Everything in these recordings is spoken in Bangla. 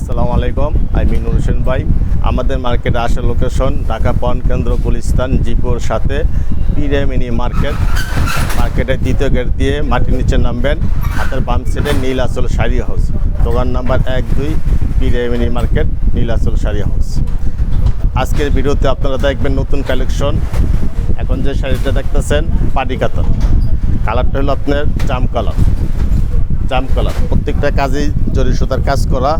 আসসালামু আলাইকুম। আমি মিনুর হোসেন ভাই। আমাদের মার্কেটে আসার লোকেশন ঢাকা পান কেন্দ্র গুলিস্তান, জিপুর সাথে পিরে মিনি মার্কেট। মার্কেটের দ্বিতীয় গেট দিয়ে মাটির নিচে নামবেন। হাতের বাম সাইডে নীল আসল শাড়ি হাউস। দোকান নাম্বার এক দুই, পিরে মিনি মার্কেট নীল আসল শাড়ি হাউস। আজকের ভিডিওতে আপনারা দেখবেন নতুন কালেকশন। এখন যে শাড়িটা দেখতেছেন পাটি কাতার কালারটা হলো আপনার জাম কালার। জাম কালার প্রত্যেকটা কাজেই জরি সুতার কাজ করা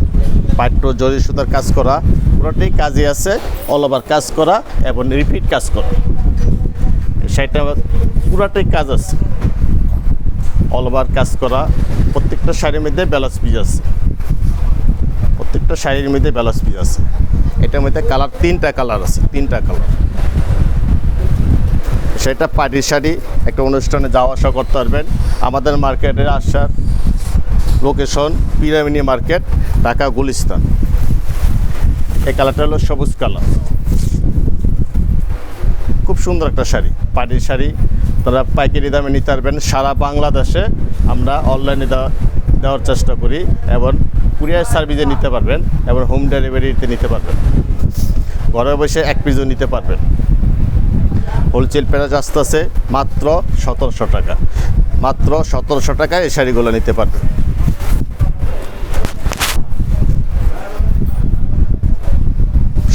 পাট্য জরি সুতার কাজ করা, পুরোটাই কাজে আছে অল ওভার কাজ করা এবং রিপিট কাজ করা। সেটা পুরাটাই কাজ আছে। অল ওভার কাজ করা, প্রত্যেকটা শাড়ির মধ্যে ব্যালান্স পিস আছে। প্রত্যেকটা শাড়ির মধ্যে ব্যালান্স পিস আছে। এটার মধ্যে কালার তিনটা কালার আছে, তিনটা কালার। সেটা পাটি শাড়ি একটা অনুষ্ঠানে যাওয়া আসা করতে পারবেন। আমাদের মার্কেটে আসার লোকেশন পিরামিনি মার্কেট, ঢাকা গুলিস্তান। এই কালারটা হলো সবুজ কালার। খুব সুন্দর একটা শাড়ি পাটির শাড়ি। তারা পাইকারি দামে নিতে পারবেন। সারা বাংলাদেশে আমরা অনলাইনে দেওয়া, দেওয়ার চেষ্টা করি এবং কুরিয়ার সার্ভিসে নিতে পারবেন এবং হোম ডেলিভারিতে নিতে পারবেন। ঘরে বসে এক পিসও নিতে পারবেন। হোলসেল প্রাইস আসতেছে মাত্র সতেরোশো টাকা। মাত্র সতেরোশো টাকায় এই শাড়িগুলো নিতে পারবেন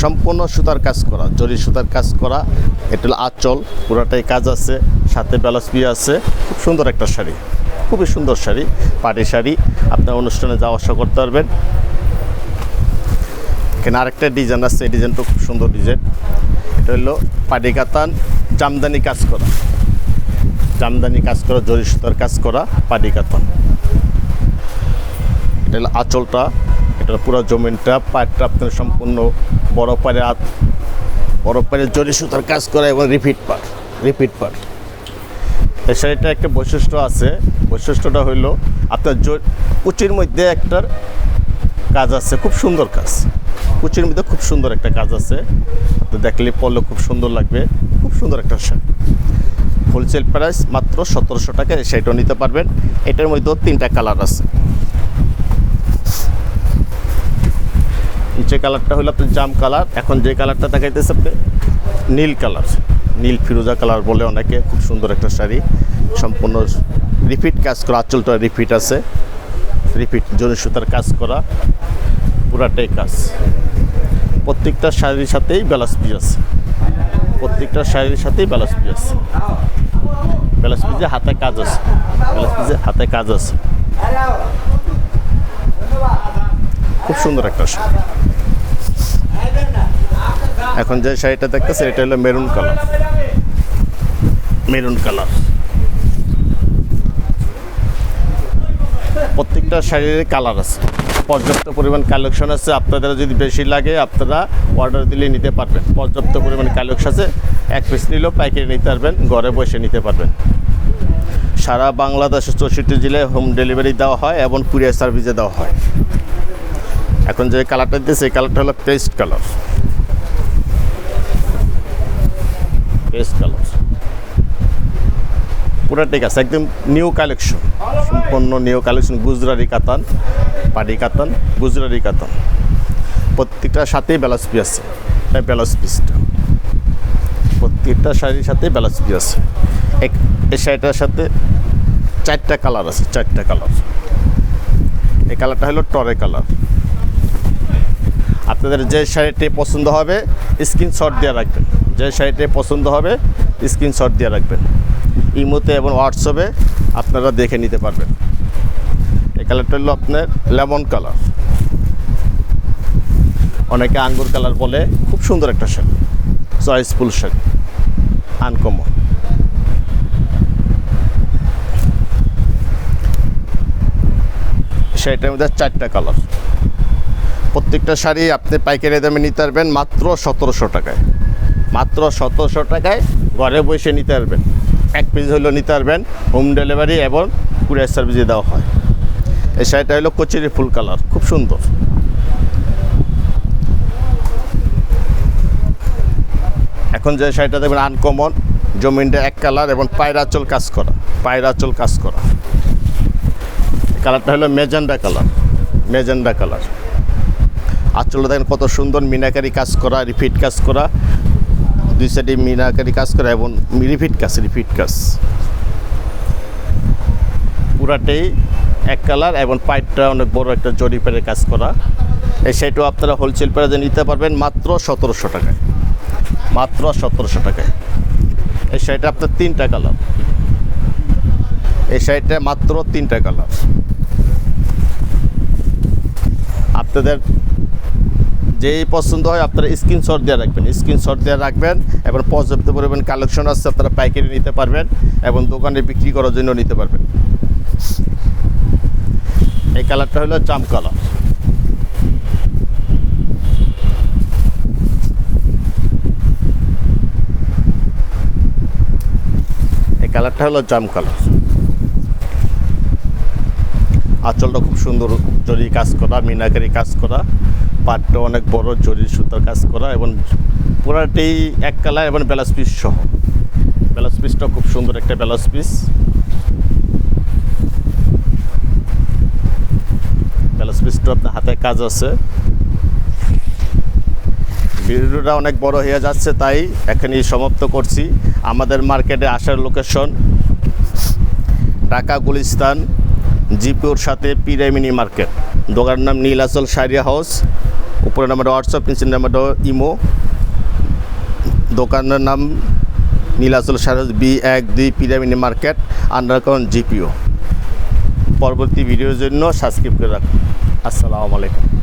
সম্পূর্ণ সুতার কাজ করা, জরি সুতার কাজ করা, এটা হলো আঁচল, পুরাটাই কাজ আছে, সাথে ব্যালাস আছে, খুব সুন্দর একটা শাড়ি, খুবই সুন্দর শাড়ি, পাটি শাড়ি, আপনার অনুষ্ঠানে যাওয়া আসা করতে পারবেন। এখানে আরেকটা ডিজাইন আছে, এই ডিজাইনটা খুব সুন্দর ডিজাইন। এটা হলো পাটি কাতান জামদানি কাজ করা। জামদানি কাজ করা জরি সুতার কাজ করা, পাটি কাতান এটা হলো আঁচলটা, এটা পুরো জমিনটা, পাটটা আপনার সম্পূর্ণ বড় পারে বড় পারে জরি সুতার কাজ করা এবং রিপিট পাট রিপিট পাট। এই শাড়িটা একটা বৈশিষ্ট্য আছে। বৈশিষ্ট্যটা হইল, আপনার কুচির মধ্যে একটার কাজ আছে, খুব সুন্দর কাজ। কুচির মধ্যে খুব সুন্দর একটা কাজ আছে। আপনি দেখলে পড়লে খুব সুন্দর লাগবে। খুব সুন্দর একটা শাড়ি হোলসেল প্রাইস মাত্র সতেরোশো টাকা এই শাড়িটাও নিতে পারবেন। এটার মধ্যেও তিনটা কালার আছে। নিচে কালারটা হলো আপনার জাম কালার। এখন যে কালারটা দেখাইতেছে আপনি, নীল কালার। নীল ফিরোজা কালার বলে অনেকে, খুব সুন্দর একটা শাড়ি। সম্পূর্ণ রিপিট কাজ করা, আঁচলটা রিপিট আছে। রিপিট জরি সুতার কাজ করা। পুরাটাই কাজ। প্রত্যেকটা শাড়ির সাথেই ব্যালান্স পিস আছে। প্রত্যেকটা শাড়ির সাথেই ব্যালান্স পিস আছে। ব্যালান্স পিসে হাতে কাজ আছে। ব্যালান্স পিসে হাতে কাজ আছে। খুব সুন্দর একটা শাড়ি। এখন যে শাড়িটা দেখতেছে এটা হলো মেরুন কালার। Maroon colour. প্রত্যেকটা শাড়ির কালার আছে। পর্যাপ্ত পরিমাণ কালেকশন আছে, আপনাদের যদি বেশি লাগে, আপনারা অর্ডার দিলে নিতে পারবেন। পর্যাপ্ত পরিমাণ কালেকশন আছে, এক পিস নিলেও পাইকারি নিতে পারবেন, ঘরে বসে নিতে পারবেন। সারা বাংলাদেশের চৌষট্টি জেলায় হোম ডেলিভারি দেওয়া হয় এবং কুরিয়ার সার্ভিসে দেওয়া হয়। এখন যে কালারটা দিয়েছে এই কালারটা হলো পেস্ট কালার পেস্ট কালার পুরো ঠিক আছে, একদম নিউ কালেকশন সম্পূর্ণ নিউ কালেকশন গুজরারি কাতান, পাটি কাতান গুজরারি কাতান। প্রত্যেকটার সাথেই ব্যালান্স পি আছে। এটা ব্যালান্স পিসটা প্রত্যেকটা শাড়ির সাথে ব্যালান্স পি আছে। এক, এই শাড়িটার সাথে চারটা কালার আছে, চারটা কালার এই কালারটা হলো টরে কালার আপনাদের যে শাড়িটি পছন্দ হবে স্ক্রিনশট দিয়ে রাখবেন। যে শাড়িটি পছন্দ হবে স্ক্রিনশট দিয়ে রাখবেন। ইমোতে এবং হোয়াটসঅ্যাপে আপনারা দেখে নিতে পারবেন। এই কালারটা হলো আপনার লেমন কালার অনেকে আঙ্গুর কালার বলে, খুব সুন্দর একটা শাড়ি চয়েসফুল শাড়ি আনকমন শাড়িটার মধ্যে চারটা কালার প্রত্যেকটা শাড়ি আপনি পাইকারি দামে নিতে পারবেন মাত্র সতেরোশো টাকায়। মাত্র সতেরোশো টাকায় ঘরে বসে নিতে পারবেন। এক পিস হলো নিতে পারবেন হোম ডেলিভারি এবং কুরিয়ার সার্ভিসে দেওয়া হয়। এই শাড়িটা হলো কচুরি ফুল কালার খুব সুন্দর। এখন যে শাড়িটা দেখবেন আনকমন জমিনটা এক কালার এবং পায়রাচল কাজ করা পায়রাচল কাজ করা। কালারটা হলো মেজেন্ডা কালার মেজেন্ডা কালার আঁচলে দেখেন কত সুন্দর, মিনাকারি কাজ করা রিপিট কাজ করা। দুই সাইডে মিনাকারি কাজ করা এবং রিপিট কাজ রিপিট কাজ। পুরাটাই এক কালার এবং পাইপটা অনেক বড় একটা জরিপের কাজ করা। এই শাড়িটাও আপনারা হোলসেল প্রাইজে নিতে পারবেন মাত্র সতেরোশো টাকায়। মাত্র সতেরোশো টাকায়। এই শাড়িটা আপনার তিনটা কালার। এই শাড়িটা মাত্র তিনটা কালার। আপনাদের যেই পছন্দ হয় আপনারা স্ক্রিনশট দিয়ে রাখবেন। স্ক্রিনশট দিয়ে রাখবেন, এবং পর্যাপ্ত পরিমাণ কালেকশন আছে, আপনারা পাইকারি নিতে পারবেন, এবং দোকানে বিক্রি করার জন্য নিতে পারবেন। এই কালারটা হলো জাম কালার এই কালারটা হলো জাম কালার আঁচলটা খুব সুন্দর জরি কাজ করা, মিনাকারি কাজ করা। পাটটা অনেক বড় জরি সুতার কাজ করা এবং পুরাটাই এক কালার এবং ব্লাউজ পিস সহ। ব্লাউজ পিসটা খুব সুন্দর একটা ব্লাউজ পিস। ব্লাউজ পিসটা আপনার হাতে কাজ আছে। ভিডিওটা অনেক বড় হয়ে যাচ্ছে, তাই এখানেই সমাপ্ত করছি। আমাদের মার্কেটে আসার লোকেশন ঢাকা গুলিস্তান, জিপিওর সাথে পিরামিনি মার্কেট। দোকানের নাম নীলাচল সারিয়া হাউস। উপরে নাম্বার হোয়াটসঅ্যাপ নিচের নাম্বার ইমো দোকানের নাম নীলাচল সারস বি এক দুই পিরামিড মার্কেট আন্ডারকন জিপিও পরবর্তী ভিডিওর জন্য সাবস্ক্রাইব করে রাখুন। আসসালামু আলাইকুম।